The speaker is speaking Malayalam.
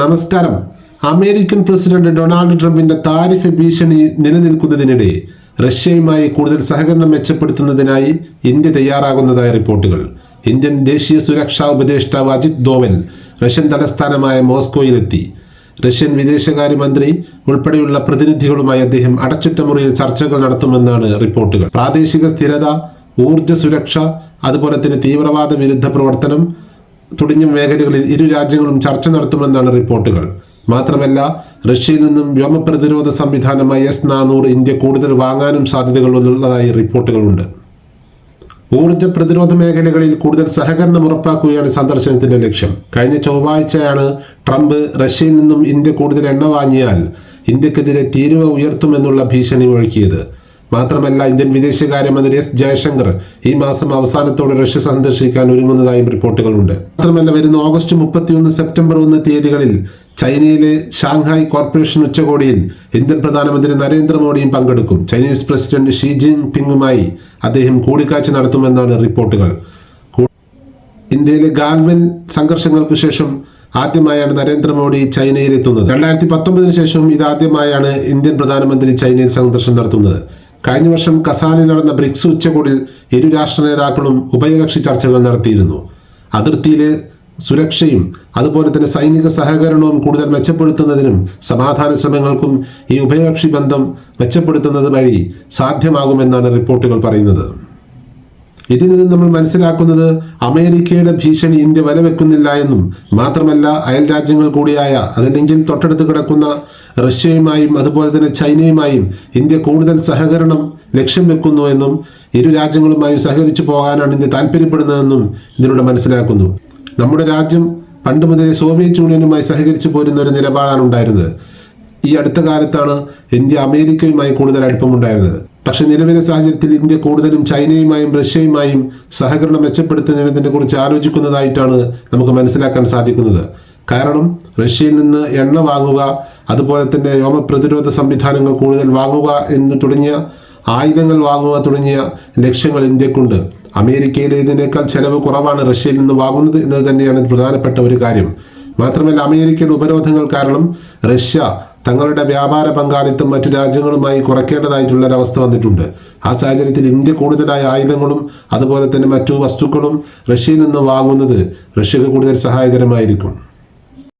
നമസ്കാരം. അമേരിക്കൻ പ്രസിഡന്റ് ഡൊണാൾഡ് ട്രംപിന്റെ താരിഫ് ഭീഷണി നിലനിൽക്കുന്നതിനിടെ റഷ്യയുമായി കൂടുതൽ സഹകരണം മെച്ചപ്പെടുത്തുന്നതിനായി ഇന്ത്യ തയ്യാറാകുന്നതായ റിപ്പോർട്ടുകൾ. ഇന്ത്യൻ ദേശീയ സുരക്ഷാ ഉപദേഷ്ടാവ് അജിത് ദോവൽ റഷ്യൻ തലസ്ഥാനമായ മോസ്കോയിലെത്തി. റഷ്യൻ വിദേശകാര്യമന്ത്രി ഉൾപ്പെടെയുള്ള പ്രതിനിധികളുമായി അദ്ദേഹം അടച്ചിട്ട മുറിയിൽ ചർച്ചകൾ നടത്തുമെന്നാണ് റിപ്പോർട്ടുകൾ. പ്രാദേശിക സ്ഥിരത ഊർജ സുരക്ഷ അതുപോലെ തന്നെ തീവ്രവാദ വിരുദ്ധ പ്രവർത്തനം തുടങ്ങിയ മേഖലകളിൽ ഇരു രാജ്യങ്ങളും ചർച്ച നടത്തുമെന്നാണ് റിപ്പോർട്ടുകൾ. മാത്രമല്ല റഷ്യയിൽ നിന്നും വ്യോമ പ്രതിരോധ സംവിധാനമായ എസ് നാനൂറ് ഇന്ത്യ കൂടുതൽ വാങ്ങാനും സാധ്യതകളുള്ളതായി റിപ്പോർട്ടുകളുണ്ട്. ഊർജ പ്രതിരോധ മേഖലകളിൽ കൂടുതൽ സഹകരണം ഉറപ്പാക്കുകയാണ് സന്ദർശനത്തിന്റെ ലക്ഷ്യം. കഴിഞ്ഞ ചൊവ്വാഴ്ചയാണ് ട്രംപ് റഷ്യയിൽ നിന്നും ഇന്ത്യ കൂടുതൽ എണ്ണ വാങ്ങിയാൽ ഇന്ത്യക്കെതിരെ തീരുവ ഉയർത്തുമെന്നുള്ള ഭീഷണി മുഴക്കിയത് മാത്രമല്ല ഇന്ത്യൻ വിദേശകാര്യമന്ത്രി എസ് ജയശങ്കർ ഈ മാസം അവസാനത്തോടെ റഷ്യ സന്ദർശിക്കാൻ ഒരുങ്ങുന്നതായും റിപ്പോർട്ടുകളുണ്ട്. മാത്രമല്ല വരുന്ന ഓഗസ്റ്റ് മുപ്പത്തിയൊന്ന് സെപ്റ്റംബർ ഒന്ന് തീയതികളിൽ ചൈനയിലെ ഷാങ്ഹായ് കോർപ്പറേഷൻ ഉച്ചകോടിയിൽ ഇന്ത്യൻ പ്രധാനമന്ത്രി നരേന്ദ്രമോദിയും പങ്കെടുക്കും. ചൈനീസ് പ്രസിഡന്റ് ഷീ ജിൻ പിങ്ങുമായി അദ്ദേഹം കൂടിക്കാഴ്ച നടത്തുമെന്നാണ് റിപ്പോർട്ടുകൾ. ഇന്ത്യയിലെ ഗാൽവൻ സംഘർഷങ്ങൾക്ക് ശേഷം ആദ്യമായാണ് നരേന്ദ്രമോദി ചൈനയിലെത്തുന്നത്. രണ്ടായിരത്തി പത്തൊമ്പതിന് ശേഷം ഇതാദ്യമായാണ് ഇന്ത്യൻ പ്രധാനമന്ത്രി ചൈനയിൽ സന്ദർശനം നടത്തുന്നത്. കഴിഞ്ഞ വർഷം കസാനിൽ നടന്ന ബ്രിക്സ് ഉച്ചകോടിയിൽ ഇരു രാഷ്ട്ര നേതാക്കളും ഉഭയകക്ഷി ചർച്ചകൾ നടത്തിയിരുന്നു. അതിർത്തിയിലെ സുരക്ഷയും അതുപോലെ തന്നെ സൈനിക സഹകരണവും കൂടുതൽ മെച്ചപ്പെടുത്തുന്നതിനും സമാധാന ശ്രമങ്ങൾക്കും ഈ ഉഭയകക്ഷി ബന്ധം മെച്ചപ്പെടുത്തുന്നത് വഴി സാധ്യമാകുമെന്നാണ് റിപ്പോർട്ടുകൾ പറയുന്നത്. ഇതിൽ നിന്ന് നമ്മൾ മനസ്സിലാക്കുന്നത് അമേരിക്കയുടെ ഭീഷണി ഇന്ത്യ വലവെക്കുന്നില്ല എന്നും മാത്രമല്ല അയൽ രാജ്യങ്ങൾ കൂടിയായ അതല്ലെങ്കിൽ തൊട്ടടുത്ത് കിടക്കുന്ന റഷ്യയുമായും അതുപോലെ തന്നെ ചൈനയുമായും ഇന്ത്യ കൂടുതൽ സഹകരണം ലക്ഷ്യം വെക്കുന്നു എന്നും ഇരു രാജ്യങ്ങളുമായും സഹകരിച്ചു പോകാനാണ് ഇന്ത്യ താല്പര്യപ്പെടുന്നതെന്നും ഇതിലൂടെ മനസ്സിലാക്കുന്നു. നമ്മുടെ രാജ്യം പണ്ട് മുതലേ സോവിയറ്റ് യൂണിയനുമായി സഹകരിച്ചു പോരുന്ന ഒരു നിലപാടാണ് ഉണ്ടായിരുന്നത്. ഈ അടുത്ത കാലത്താണ് ഇന്ത്യ അമേരിക്കയുമായി കൂടുതൽ അടുപ്പമുണ്ടായിരുന്നത്. പക്ഷേ നിലവിലെ സാഹചര്യത്തിൽ ഇന്ത്യ കൂടുതലും ചൈനയുമായും റഷ്യയുമായും സഹകരണം മെച്ചപ്പെടുത്തുന്നതിനെ കുറിച്ച് ആലോചിക്കുന്നതായിട്ടാണ് നമുക്ക് മനസ്സിലാക്കാൻ സാധിക്കുന്നത്. കാരണം റഷ്യയിൽ നിന്ന് എണ്ണ വാങ്ങുക അതുപോലെ തന്നെ വ്യോമ പ്രതിരോധ സംവിധാനങ്ങൾ കൂടുതൽ വാങ്ങുക എന്ന് തുടങ്ങിയ ആയുധങ്ങൾ വാങ്ങുക തുടങ്ങിയ ലക്ഷ്യങ്ങൾ ഇന്ത്യക്കുണ്ട്. അമേരിക്കയിൽ ഇതിനേക്കാൾ ചെലവ് കുറവാണ് റഷ്യയിൽ നിന്ന് വാങ്ങുന്നത് എന്നത് തന്നെയാണ് പ്രധാനപ്പെട്ട ഒരു കാര്യം. മാത്രമല്ല അമേരിക്കയുടെ ഉപരോധങ്ങൾ കാരണം റഷ്യ തങ്ങളുടെ വ്യാപാര പങ്കാളിത്തം മറ്റു രാജ്യങ്ങളുമായി കുറയ്ക്കേണ്ടതായിട്ടുള്ള ഒരവസ്ഥ വന്നിട്ടുണ്ട്. ആ സാഹചര്യത്തിൽ ഇന്ത്യ കൂടുതലായ ആയുധങ്ങളും അതുപോലെ തന്നെ മറ്റു വസ്തുക്കളും റഷ്യയിൽ നിന്ന് വാങ്ങുന്നത് റഷ്യക്ക് കൂടുതൽ സഹായകരമായിരിക്കും.